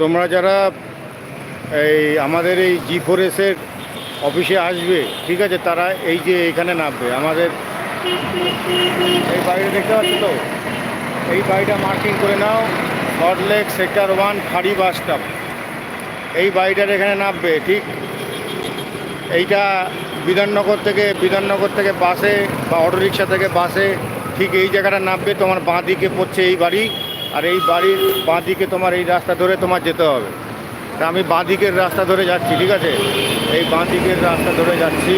তোমরা যারা এই আমাদের এই জি ফোরেসের অফিসে আসবে, ঠিক আছে, তারা এই যে এখানে নামবে। আমাদের এই বাড়িটা দেখতে পাচ্ছ তো? এই বাড়িটা মার্কিং করে নাও সল্টলেক সেক্টর ওয়ান ফাড়ি বাস স্টপ এই বাড়িটার এখানে নামবে, ঠিক? এইটা বিধাননগর থেকে বিধাননগর থেকে বাসে বা অটোরিকশা থেকে বাসে ঠিক এই জায়গাটা নামবে, তোমার বাঁ দিকে পড়ছে এই বাড়ি। আর এই বাড়ির বাঁ দিকে তোমার এই রাস্তা ধরে তোমার যেতে হবে। তা আমি বাঁ দিকের রাস্তা ধরে যাচ্ছি, ঠিক আছে? এই বাঁ দিকের রাস্তা ধরে যাচ্ছি।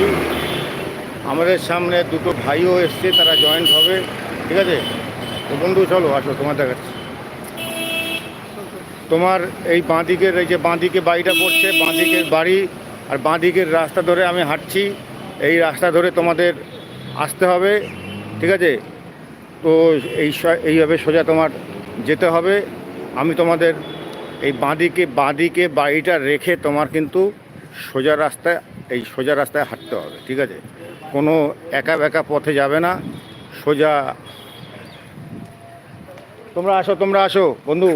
আমাদের সামনে দুটো ভাইও এসছে, তারা জয়েন্ট হবে, ঠিক আছে? তো বন্ধু, চলো, আসো, তোমার দেখাচ্ছি। তোমার এই বাঁ দিকের এই যে বাঁ দিকে বাড়িটা পড়ছে বাঁ দিকের বাড়ি আর বাঁ দিকের রাস্তা ধরে আমি হাঁটছি। এই রাস্তা ধরে তোমাদের আসতে হবে, ঠিক আছে? তো এই এইভাবে সোজা তোমার যেতে হবে। আমি তোমাদের এই বাঁদিকে বাঁদিকে বাড়িটা রেখে তোমার কিন্তু সোজা রাস্তায়, এই সোজা রাস্তায় হাঁটতে হবে, ঠিক আছে? কোনো একা বেকা পথে যাবে না, সোজা। তোমরা আসো তোমরা আসো, বন্ধু।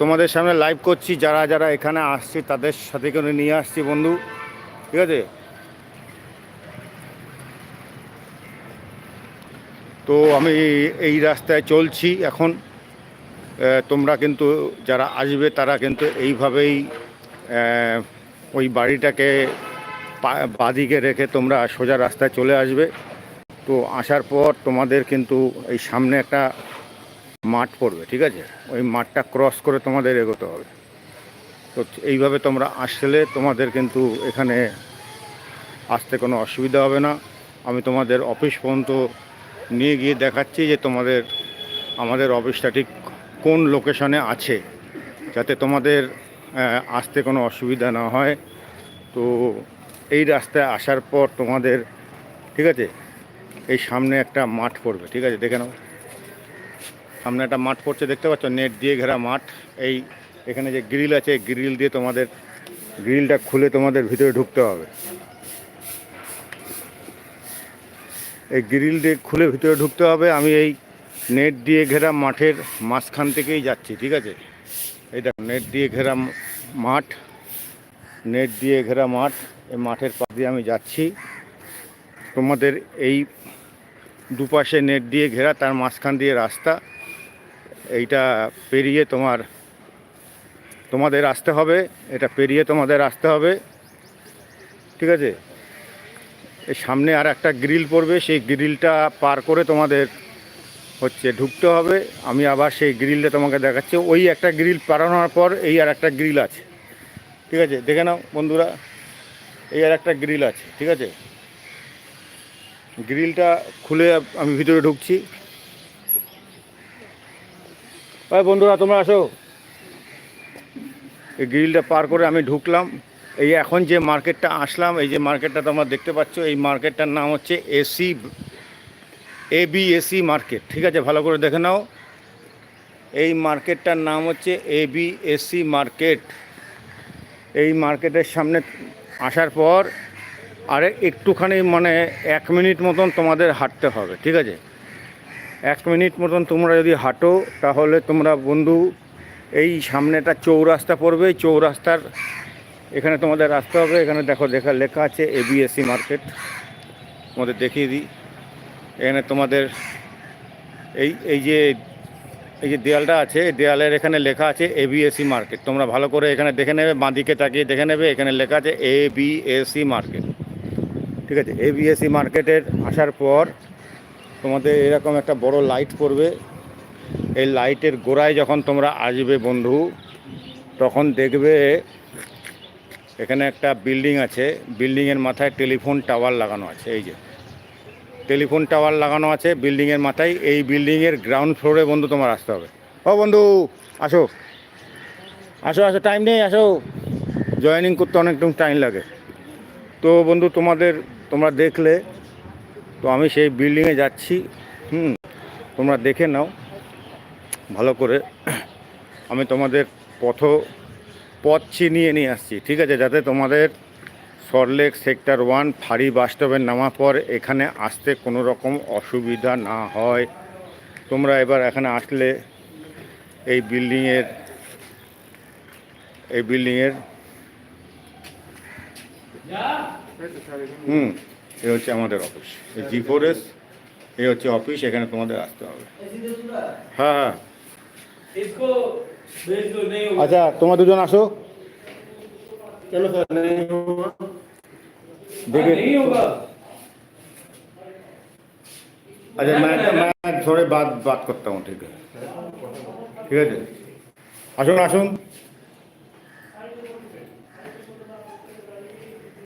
তোমাদের সামনে লাইভ করছি, যারা যারা এখানে আসছি, তাদের সাথে করে নিয়ে আসছি, বন্ধু, ঠিক আছে? তো আমি এই রাস্তায় চলছি এখন। তোমরা কিন্তু যারা আসবে তারা কিন্তু এইভাবেই ওই বাড়িটাকে বাদিকে রেখে তোমরা সোজা রাস্তায় চলে আসবে। তো আসার পর তোমাদের কিন্তু এই সামনে একটা মাঠ পড়বে, ঠিক আছে? ওই মাঠটা ক্রস করে তোমাদের এগোতে হবে। তো এইভাবে তোমরা আসলে তোমাদের কিন্তু এখানে আসতে কোনো অসুবিধা হবে না। আমি তোমাদের অফিস পর্যন্ত নিয়ে গিয়ে দেখাচ্ছি যে তোমাদের, আমাদের অফিসটা ঠিক কোন লোকেশনে আছে, যাতে তোমাদের আসতে কোনো অসুবিধা না হয়। তো এই রাস্তায় আসার পর তোমাদের, ঠিক আছে, এই সামনে একটা মাঠ পড়বে, ঠিক আছে, দেখে নাও। সামনে একটা মাঠ পড়ছে, দেখতে পাচ্ছ, নেট দিয়ে ঘেরা মাঠ। এই এখানে যে গ্রিল আছে গ্রিল দিয়ে তোমাদের, গ্রিলটা খুলে তোমাদের ভিতরে ঢুকতে হবে। এই গ্রিল দিয়ে খুলে ভিতরে ঢুকতে হবে। আমি এই নেট দিয়ে ঘেরা মাঠের মাঝখান থেকেই যাচ্ছি, ঠিক আছে? এই দেখো, নেট দিয়ে ঘেরা মাঠ, নেট দিয়ে ঘেরা মাঠ, এই মাঠের পা দিয়ে আমি যাচ্ছি। তোমাদের এই দুপাশে নেট দিয়ে ঘেরা, তার মাঝখান দিয়ে রাস্তা, এইটা পেরিয়ে তোমার, তোমাদের আসতে হবে, এটা পেরিয়ে তোমাদের আসতে হবে, ঠিক আছে? সামনে আর একটা গ্রিল পড়বে, সেই গ্রিলটা পার করে তোমাদের হচ্ছে ঢুকতে হবে। আমি আবার সেই গ্রিলটা তোমাকে দেখাচ্ছি। ওই একটা গ্রিল পারানোর পর এই আর একটা গ্রিল আছে। ঠিক আছে? দেখে নাও বন্ধুরা, এই আর একটা গ্রিল আছে। ঠিক আছে? গ্রিলটা খুলে আমি ভিতরে ঢুকছি। ভাই বন্ধুরা, তোমরা আসো। এই গ্রিলটা পার করে আমি ঢুকলাম। এই এখন যে মার্কেটটা আসলাম, এই যে মার্কেটটা তোমরা দেখতে পাচ্ছ, এই মার্কেটটার নাম হচ্ছে AC A B AC market. ঠিক আছে, ভালো করে দেখে নাও। এই মার্কেটটার নাম হচ্ছে এ বি এসি মার্কেট। এই মার্কেটের সামনে আসার পর আরে একটুখানি মানে এক মিনিট মতন তোমাদের হাঁটতে হবে, ঠিক আছে? এক মিনিট মতন তোমরা যদি হাঁটো, তাহলে তোমরা বন্ধু, এই সামনেটা চৌরাস্তা পড়বে। চৌরাস্তার এখানে তোমাদের আসতে হবে। এখানে দেখো দেখা লেখা আছে এবিএসসি মার্কেট তোমাদের দেখিয়ে দিই। এখানে তোমাদের এই এই যে এই যে দেয়ালটা আছে দেয়ালের এখানে লেখা আছে এবিএসসি মার্কেট তোমরা ভালো করে এখানে দেখে নেবে, বাঁদিকে তাকিয়ে দেখে নেবে, এখানে লেখা আছে এ বিএসসি মার্কেট ঠিক আছে? এবিএসসি মার্কেটের আসার পর তোমাদের এরকম একটা বড় লাইট পড়বে। এই লাইটের গোড়ায় যখন তোমরা আসবে বন্ধু, তখন দেখবে এখানে একটা বিল্ডিং আছে বিল্ডিংয়ের মাথায় টেলিফোন টাওয়ার লাগানো আছে, এই যে। টেলিফোন টাওয়ার লাগানো আছে বিল্ডিংয়ের মাথায়, এই বিল্ডিংয়ের গ্রাউন্ড ফ্লোরে বন্ধু তোমার আসতে হবে। ও বন্ধু, আসো। আসো আসো টাইম নেই, আসো। জয়েনিং করতে অনেকটুকু টাইম লাগে। তো বন্ধু, তোমাদের, তোমরা দেখলে, তো আমি সেই বিল্ডিংয়ে যাচ্ছি, হুম, তোমরা দেখে নাও, ভালো করে। আমি তোমাদের পথ পথ চিনিয়ে নিয়ে আসছি। ঠিক আছে, যাতে তোমাদের সরলেক সেক্টর ওয়ান ফাঁড়ি বাস স্টপের নামার পর এখানে আসতে কোনো রকম অসুবিধা না হয়। তোমরা এবার এখানে আসলে এই বিল্ডিংয়ের এই বিল্ডিংয়ের হুম, এ হচ্ছে আমাদের অফিস এই জি ফোর এস এ হচ্ছে অফিস এখানে তোমাদের আসতে হবে। হ্যাঁ হ্যাঁ। আচ্ছা তোমার দুজন আসো। দেখে আচ্ছা হ্যাঁ, হ্যাঁ। ধরে বাদ বাদ করতাম ঠিক আছে। ঠিক আছে? আসুন আসুন।